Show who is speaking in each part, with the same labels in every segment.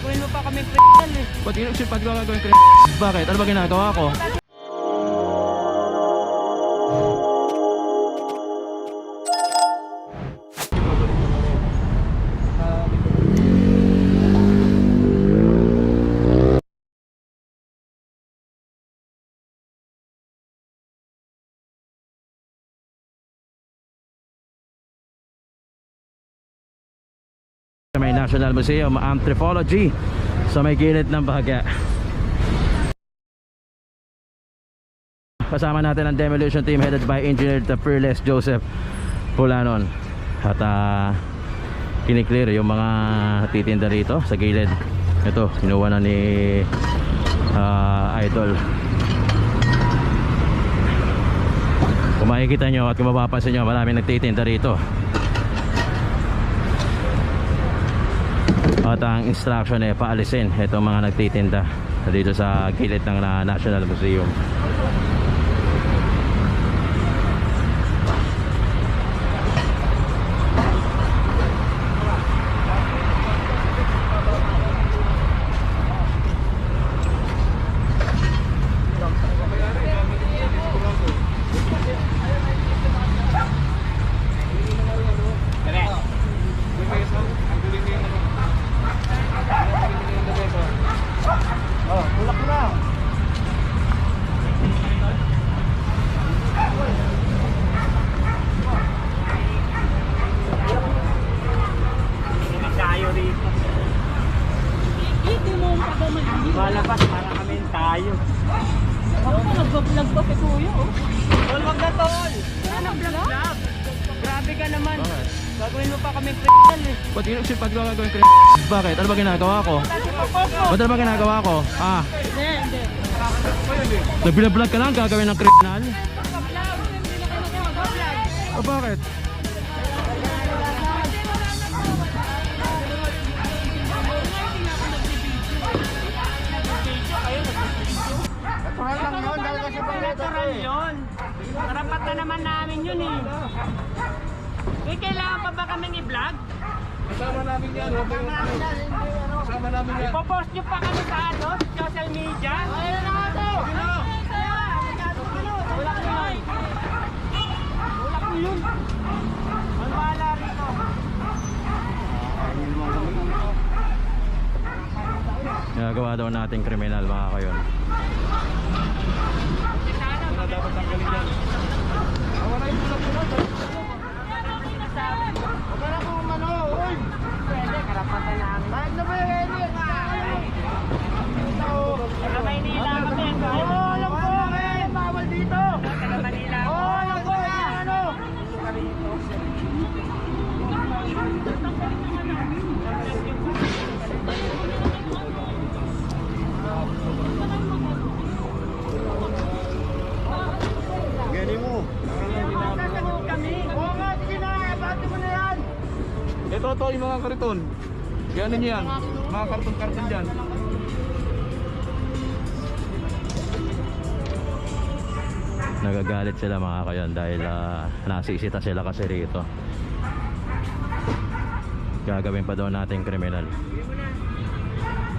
Speaker 1: Gagawin mo pa kami kriminal eh.
Speaker 2: Ba't yun si Pag gagawin ko? Bakit? Ano ba ginagawa ko? Sa may National Museum Anthropology sa may gilid ng Bahaga. Kasama natin ang demolition team headed by Engineer the Fearless Joseph Pulanon. At uh, kiniklear yung mga titinda rito sa gilid. Ito, kinuha na ni ah, Idol. Kung makikita nyo at kung mapapansin nyo, maraming nagtitinda rito. At ang instruction eh paalisin itong mga nagtitinda dito sa gilid ng na- National Museum.
Speaker 1: Malabas para kami tayo.
Speaker 3: Ako pa nagbablog pa kay Kuya, oh.
Speaker 1: Tol, wag na tol.
Speaker 3: Ano, vlog?
Speaker 1: Lab, grabe ka naman.
Speaker 2: Bakit?
Speaker 1: Gagawin mo pa kami kriminal eh.
Speaker 2: Ba't yun si Pag gagawin ko? Bakit? Ano ba ginagawa ko? Ba't ano ba ginagawa ko? Ah,
Speaker 3: Hindi, hindi.
Speaker 2: nagbilablog ka lang gagawin ng kriminal?
Speaker 3: Vlog, hindi na kayo mag-vlog.
Speaker 2: O bakit?
Speaker 1: Natural yun. Karapatan naman namin yun eh. Eh, kailangan pa ba kaming i-vlog?
Speaker 4: Kasama namin yan. Kasama namin yan.
Speaker 1: Ipopost nyo pa kami sa ano, social media? Ayun na nga to! Wala ko yun. Wala ko yun. Ang bahala rito.
Speaker 2: Ginagawa daw nating kriminal mga kayon.
Speaker 4: Dapat tanggalin yan. Ah, wala yung tulak-tulak.
Speaker 1: Huwag na kung uy! Pwede, karapatan namin. Bakit na ba yung
Speaker 4: yung mga kariton. Gani niyo yan. Mga karton-karton dyan.
Speaker 2: Nagagalit sila mga kayon dahil ah, nasisita sila kasi rito. Gagawin pa daw natin kriminal.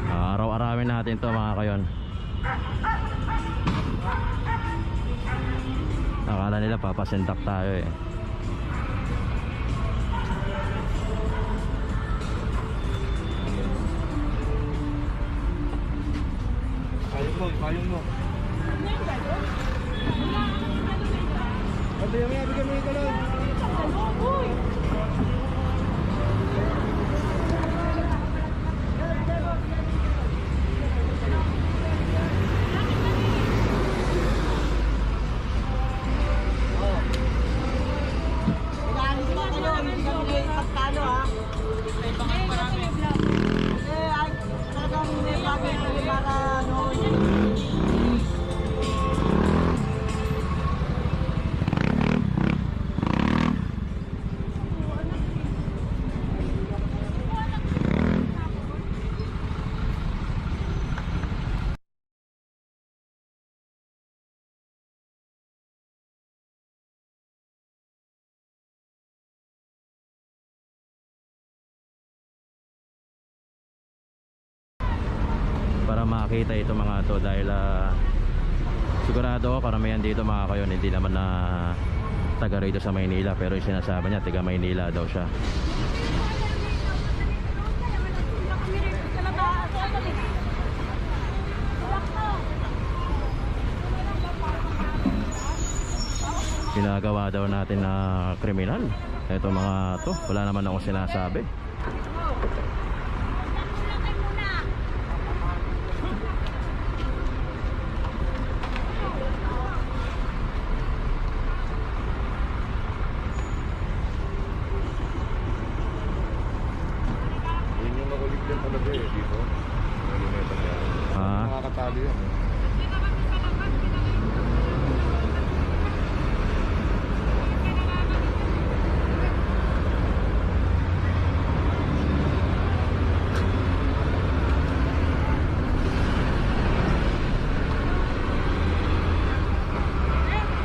Speaker 2: Ah, Araw-arawin natin to mga kayon. Akala nila papasindak tayo eh.
Speaker 4: Payong mo,
Speaker 1: para
Speaker 2: makita ito mga to dahil ah, sigurado ako karamihan dito mga kayon hindi naman na taga rito sa Maynila pero yung sinasabi niya taga Maynila daw siya. Ginagawa daw natin na kriminal. Ito mga to wala naman akong sinasabi
Speaker 4: Yun yung makulit yan talaga eh, dito. Luneta na yan.
Speaker 2: Ah.
Speaker 4: Makakatali yan eh.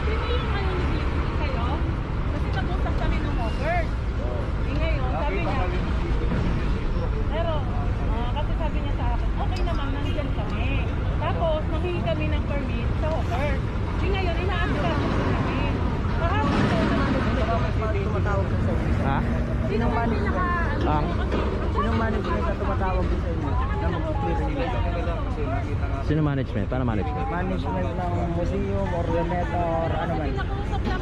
Speaker 3: Sino yung ano ni Vicky kayo? Kasi nag-usap kami nung offers. Eh ngayon, sabi niya, pero, ah, kasi sabi niya sa akin, okay naman, nandyan kami. Tapos, nanghingi kami ng permit sa offers. Eh ngayon, inaasikaso ko kami. Kahapon ko,
Speaker 5: tumatawag sa inyo?
Speaker 2: ha?
Speaker 5: Sinong management?
Speaker 2: Ang?
Speaker 5: Sinong management na tumatawag sa inyo? Na mag-clearing dito?
Speaker 2: Sino management? Paano management?
Speaker 5: Management ng museum or Luneta or ano man?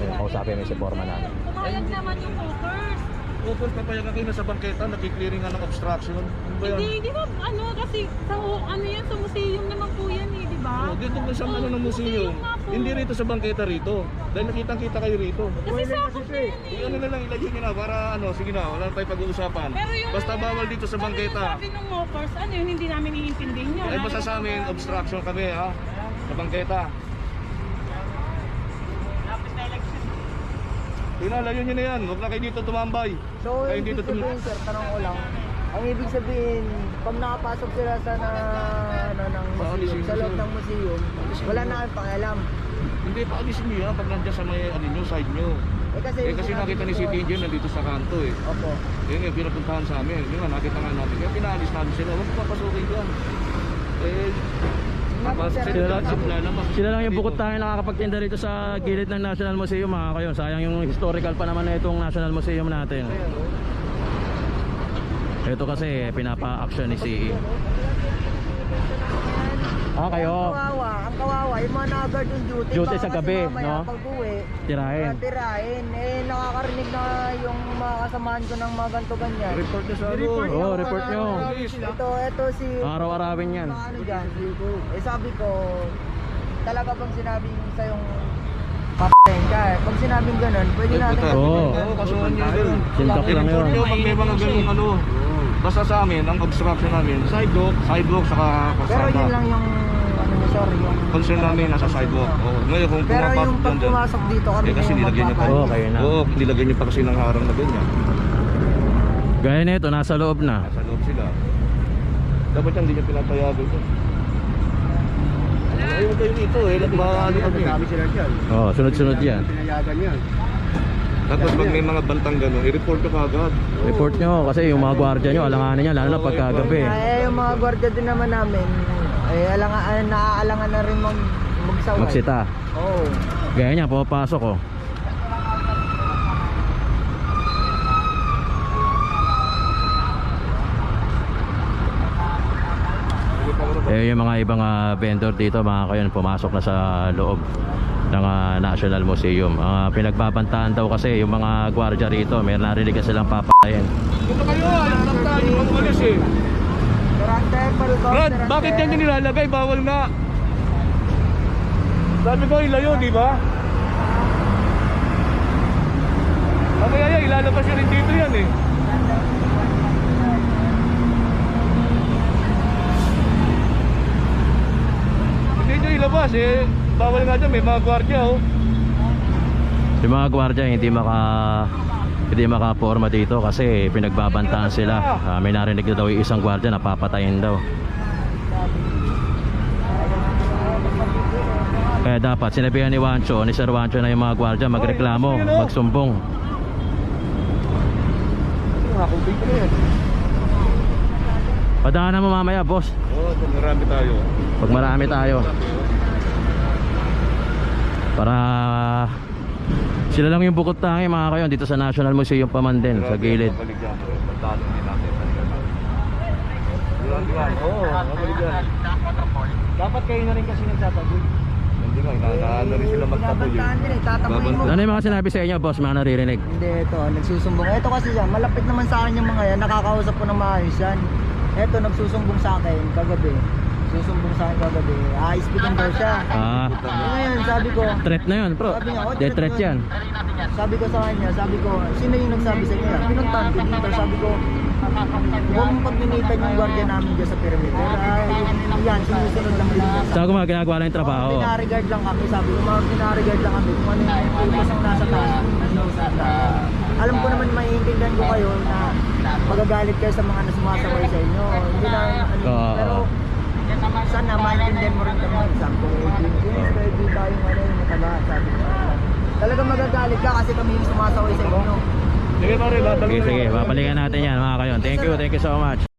Speaker 2: Eh, kausapin mo si Forma namin.
Speaker 3: Pumayag naman yung offers.
Speaker 4: Open papayag kayo na sa bangketa, nakiklearing nga ng obstruction. Ano ba yan?
Speaker 3: Hindi, di ba, ano, kasi sa, ano yan, sa museum naman po yan eh, di ba?
Speaker 4: Oh, dito ba sa ano ng museum?
Speaker 3: nga po.
Speaker 4: Hindi rito sa bangketa rito. Dahil nakitang kita kayo rito.
Speaker 3: Kasi sakop na yan eh.
Speaker 4: Eh, ano na lang, ilagay nyo na para ano, sige na, wala na tayong pag-uusapan.
Speaker 3: Pero yung
Speaker 4: Basta bawal dito sa bangketa.
Speaker 3: Ano yung sabi ng offers, ano yun, hindi namin iintindihin yun.
Speaker 4: Ay basta sa amin, obstruction kami ha, sa bangketa. Pinalayo nyo na yan, huwag na kayo dito tumambay.
Speaker 5: So,
Speaker 4: Kayo dito tum-
Speaker 5: sabihin, sir, tanong ko lang. Ang ibig sabihin, pag nakapasok sila sa na, ano, ng museum, sa loob ng museum, wala na kayong pakialam.
Speaker 4: Hindi pa alisin nyo yan pag nandiyan sa may ano nyo, side nyo.
Speaker 5: Eh kasi,
Speaker 4: Eh kasi nakita ni City Engineer nandito sa kanto eh.
Speaker 5: Opo.
Speaker 4: Yun yung pinapuntahan sa amin. Yun nga, nakita nga natin. Kaya pinaalis namin sila. Huwag papasukin dyan. Eh,
Speaker 5: Sila
Speaker 4: sila
Speaker 2: lang- yung bukod tayo nakakapagtinda rito sa gilid ng National Museum mga kayon. Sayang yung historical pa naman na itong National Museum natin. Ito kasi pinapa-action ni CE. Ah,
Speaker 5: Ang
Speaker 2: kayo.
Speaker 5: kawawa, ang kawawa, yung mga nag-guard yung duty.
Speaker 2: Duty sa
Speaker 5: kasi
Speaker 2: gabi, no?
Speaker 5: pag uwi,
Speaker 2: Tirahin.
Speaker 5: tirahin. Eh, nakakarinig na yung mga kasamahan ko ng mga ganito ganyan.
Speaker 4: Report nyo sa ano.
Speaker 2: Oo, oh, report nyo.
Speaker 5: Ito, ito si...
Speaker 2: Araw-arawin yan.
Speaker 5: Ano dyan. Eh sabi ko, talaga bang sinabing sa yung papain ka eh. Pag sinabing ganun, pwede natin
Speaker 2: Oo.
Speaker 4: Oo, kasuhan nyo yun.
Speaker 2: Sindak lang yun.
Speaker 4: nyo pag may mga ganung ano. Basta sa amin, ang obstruction namin, sidewalk, sidewalk, saka
Speaker 5: Pero
Speaker 4: kalsada.
Speaker 5: yun lang yung sir, yung...
Speaker 4: Concern namin nasa sidewalk. Oo. Ngayon kung
Speaker 5: Pero
Speaker 4: pumapasok
Speaker 5: yung pag
Speaker 4: dyan dyan.
Speaker 5: pumasok dito kami
Speaker 4: Eh kasi
Speaker 5: na yung
Speaker 4: nilagyan nyo pa.
Speaker 2: Oo, kayo na.
Speaker 4: Oo, nilagyan nyo pa kasi ng harang na ganyan.
Speaker 2: Gaya nito, nasa loob na.
Speaker 4: Nasa loob sila. Dapat yan, hindi nyo pinapayagan ito. Ayaw kayo dito eh, maano kami.
Speaker 2: Oh, sunod-sunod yan.
Speaker 4: Tapos pag may mga bantang gano'n, i-report ko kagad.
Speaker 2: Report nyo kasi yung mga gwardiya nyo, alanganin niya lalo na pagkagabi.
Speaker 5: Eh, yung mga gwardiya din naman namin, eh, alanga, ah, naaalangan na rin mag, magsaway.
Speaker 2: Magsita.
Speaker 5: Oo.
Speaker 2: Gaya niya, pumapasok oh. Eh yung mga ibang ah, vendor dito mga kayon pumasok na sa loob ng ah, National Museum. Ah, pinagbabantaan daw kasi yung mga gwardiya rito, may narinig na silang papatayin.
Speaker 4: Punta kayo, lang tayo, magwalis eh. Brad, bakit yan nilalagay? Bawal nga. Sabi ko, ilayo, di ba? Mamaya yan, ilalabas yun dito yan eh. Hindi nyo ilabas eh. Bawal nga dyan, may mga gwardiya oh.
Speaker 2: Yung mga gwardiya hindi maka hindi makaporma dito kasi pinagbabantaan sila. Ah, may narinig na daw yung isang gwardiya na papatayin daw. Kaya dapat sinabihan ni Wancho, ni Sir Wancho na yung mga gwardiya magreklamo, magsumbong. Padaanan mo mamaya, boss.
Speaker 4: Pag marami tayo.
Speaker 2: Pag marami tayo. Para sila lang yung bukod tangi mga kayon dito sa National Museum pa man din sa gilid.
Speaker 5: Dapat kayo na rin kasi nagtataboy.
Speaker 4: Hindi nga, inaano rin sila magtaboy.
Speaker 5: Binabantaan din eh, mo.
Speaker 2: Ano yung mga sinabi sa inyo, boss, mga naririnig?
Speaker 5: Hindi, ito, nagsusumbong. Ito kasi yan, malapit naman sa akin yung mga yan, nakakausap ko ng maayos yan. Ito, nagsusumbong sa akin kagabi. Susumbong sa akin kagabi. Ayos pitin daw siya.
Speaker 2: Ah,
Speaker 5: Eh, ngayon, sabi ko,
Speaker 2: threat na yun, bro.
Speaker 5: Sabi niya, oh,
Speaker 2: Death threat yan.
Speaker 5: sabi ko sa kanya, sabi ko, sino yung nagsabi sa inyo? Pinuntahan ko dito, sabi ko, huwag mong pagbinitan yung gwardiya namin dyan sa perimeter. Ay, yan, sumusunod lang din. sa-
Speaker 2: Sa mga ginagawa lang yung trabaho.
Speaker 5: Binaregard lang kami, sabi ko, mga binaregard lang kami kung ano yung utos ang nasa taas. Ano sa taas. Alam ko naman maiintindihan ko kayo na magagalit kayo sa mga nasumasaway sa inyo. Hindi na, ano,
Speaker 2: Oo.
Speaker 5: pero sana maintindihan mo rin ko, eh, di, di, di tayong ano yung mataba, sabi ko. Talagang magagalit ka kasi kami yung sumasaway sa inyo.
Speaker 4: Sige pare, lahat
Speaker 2: Sige, papalikan natin yan mga kayon. Thank you, thank you so much.